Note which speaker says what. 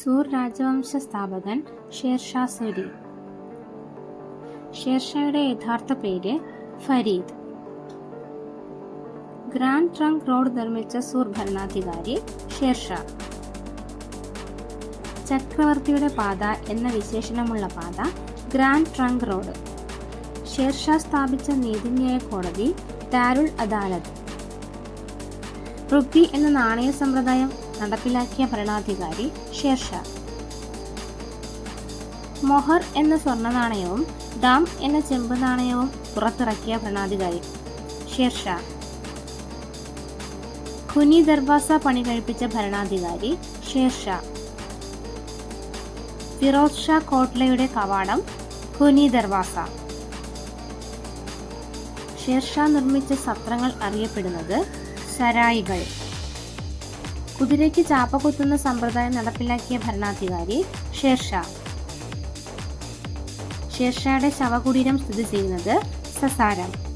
Speaker 1: സൂർ രാജവംശ സ്ഥാപകൻ ഷേർഷാ സൂരി. ഷേർഷായുടെ യഥാർത്ഥ പേര് ഫരീദ്. ഗ്രാൻഡ് ട്രങ്ക് റോഡ് നിർമ്മിച്ച സൂർ ഭരണാധികാരി ഷേർഷാ. ചക്രവർത്തിയുടെ പാത എന്ന വിശേഷണമുള്ള പാത ഗ്രാൻഡ് ട്രങ്ക് റോഡ്. ഷേർഷാ സ്ഥാപിച്ച നീതിന്യായ കോടതി ദാരുൾ അദാലത്ത്. റുപ്പി എന്ന നാണയ സമ്പ്രദായം നടപ്പിലാക്കിയ ഭരണാധികാരി ഷേർഷാ. മൊഹർ എന്ന സ്വർണ നാണയവും ദാം എന്ന ചെമ്പ് നാണയവും പുറത്തിറക്കിയ ഭരണാധികാരി ഷേർഷാ. ഖുനി ദർവാസ പണി കഴിപ്പിച്ച ഭരണാധികാരി ഷേർഷാ. ഫിറോസ് ഷാ കോട്ട്ലയുടെ കവാടം ഖുനി ദർവാസ. ഷേർഷാ നിർമ്മിച്ച സത്രങ്ങൾ അറിയപ്പെടുന്നത് സരായികൾ. കുതിരയ്ക്ക് ചാപ്പ കുത്തുന്ന സമ്പ്രദായം നടപ്പിലാക്കിയ ഭരണാധികാരി ഷേർഷാ. ഷേർഷായുടെ ശവകുടീരം സ്ഥിതി ചെയ്യുന്നത് സസാരം.